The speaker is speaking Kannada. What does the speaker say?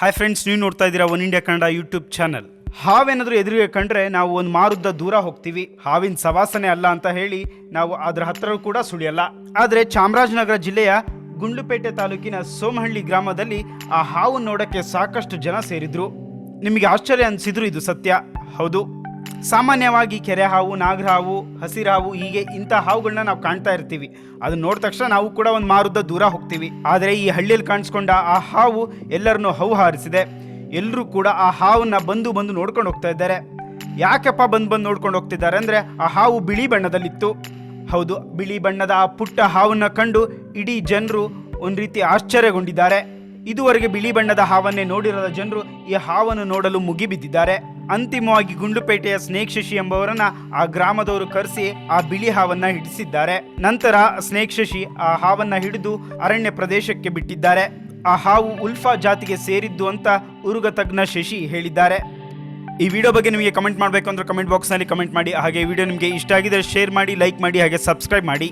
ಹಾಯ್ ಫ್ರೆಂಡ್ಸ್ ನೀವು ನೋಡ್ತಾ ಇದ್ದೀರಾ One India Kannada YouTube channel ಹಾವೇನಾದರೂ ಎದುರಿಗೆ ಕಂಡ್ರೆ ನಾವು ಒಂದು ಮಾರುದ್ದ ದೂರ ಹೋಗ್ತೀವಿ. ಹಾವಿನ ಸವಾಸನೆ ಅಲ್ಲ ಅಂತ ಹೇಳಿ ನಾವು ಅದರ ಹತ್ರ ಕೂಡ ಸುಳಿಯಲ್ಲ. ಆದರೆ ಚಾಮರಾಜನಗರ ಜಿಲ್ಲೆಯ ಗುಂಡುಪೇಟೆ ತಾಲೂಕಿನ ಸೋಮಹಳ್ಳಿ ಗ್ರಾಮದಲ್ಲಿ ಆ ಹಾವು ನೋಡೋಕ್ಕೆ ಸಾಕಷ್ಟು ಜನ ಸೇರಿದ್ರು. ನಿಮಗೆ ಆಶ್ಚರ್ಯ ಅನಿಸಿದ್ರು ಇದು ಸತ್ಯ. ಹೌದು. ಸಾಮಾನ್ಯವಾಗಿ ಕೆರೆ ಹಾವು ನಾಗರಹಾವು ಹಸಿರಾವು ಹೀಗೆ ಇಂಥ ಹಾವುಗಳನ್ನ ನಾವು ಕಾಣ್ತಾ ಇರ್ತೀವಿ. ಅದನ್ನ ನೋಡಿದ ತಕ್ಷಣ ನಾವು ಕೂಡ ಒಂದು ಮಾರುದ್ದ ದೂರ ಹೋಗ್ತೀವಿ. ಆದರೆ ಈ ಹಳ್ಳಿಯಲ್ಲಿ ಕಾಣಿಸ್ಕೊಂಡ ಆ ಹಾವು ಎಲ್ಲರನ್ನೂ ಹೌ ಹಾರಿಸಿದೆ ಎಲ್ಲರೂ ಕೂಡ ಆ ಹಾವನ್ನ ಬಂದು ಬಂದು ನೋಡ್ಕೊಂಡು ಹೋಗ್ತಾ ಇದ್ದಾರೆ. ಯಾಕಪ್ಪ ಬಂದು ಬಂದು ನೋಡ್ಕೊಂಡು ಹೋಗ್ತಿದ್ದಾರೆ ಅಂದ್ರೆ ಆ ಹಾವು ಬಿಳಿ ಬಣ್ಣದಲ್ಲಿತ್ತು. ಹೌದು, ಬಿಳಿ ಬಣ್ಣದ ಆ ಪುಟ್ಟ ಹಾವನ್ನ ಕಂಡು ಇಡೀ ಜನರು ಒಂದು ರೀತಿ ಆಶ್ಚರ್ಯಗೊಂಡಿದ್ದಾರೆ. ಇದುವರೆಗೆ ಬಿಳಿ ಬಣ್ಣದ ಹಾವನ್ನೇ ನೋಡಿರದ ಜನರು ಈ ಹಾವನ್ನು ನೋಡಲು ಮುಗಿಬಿದ್ದಿದ್ದಾರೆ. ಅಂತಿಮವಾಗಿ ಗುಂಡುಪೇಟೆಯ ಸ್ನೇಕ್ ಶಶಿ ಎಂಬವರನ್ನ ಆ ಗ್ರಾಮದವರು ಕರೆಸಿ ಆ ಬಿಳಿ ಹಾವನ್ನ ಹಿಡಿಸಿದ್ದಾರೆ. ನಂತರ ಸ್ನೇಕ್ ಶಶಿ ಆ ಹಾವನ್ನ ಹಿಡಿದು ಅರಣ್ಯ ಪ್ರದೇಶಕ್ಕೆ ಬಿಟ್ಟಿದ್ದಾರೆ. ಆ ಹಾವು ಉಲ್ಫಾ ಜಾತಿಗೆ ಸೇರಿದ್ದು ಅಂತ ಉರುಗ ತಜ್ಞ ಶಶಿ ಹೇಳಿದ್ದಾರೆ. ಈ ವಿಡಿಯೋ ಬಗ್ಗೆ ನಿಮಗೆ ಕಮೆಂಟ್ ಮಾಡಬೇಕು ಅಂದ್ರೆ ಕಮೆಂಟ್ ಬಾಕ್ಸ್ನಲ್ಲಿ ಕಮೆಂಟ್ ಮಾಡಿ. ಹಾಗೆ ವಿಡಿಯೋ ನಿಮಗೆ ಇಷ್ಟ ಆಗಿದೆ ಶೇರ್ ಮಾಡಿ, ಲೈಕ್ ಮಾಡಿ, ಹಾಗೆ ಸಬ್ಸ್ಕ್ರೈಬ್ ಮಾಡಿ.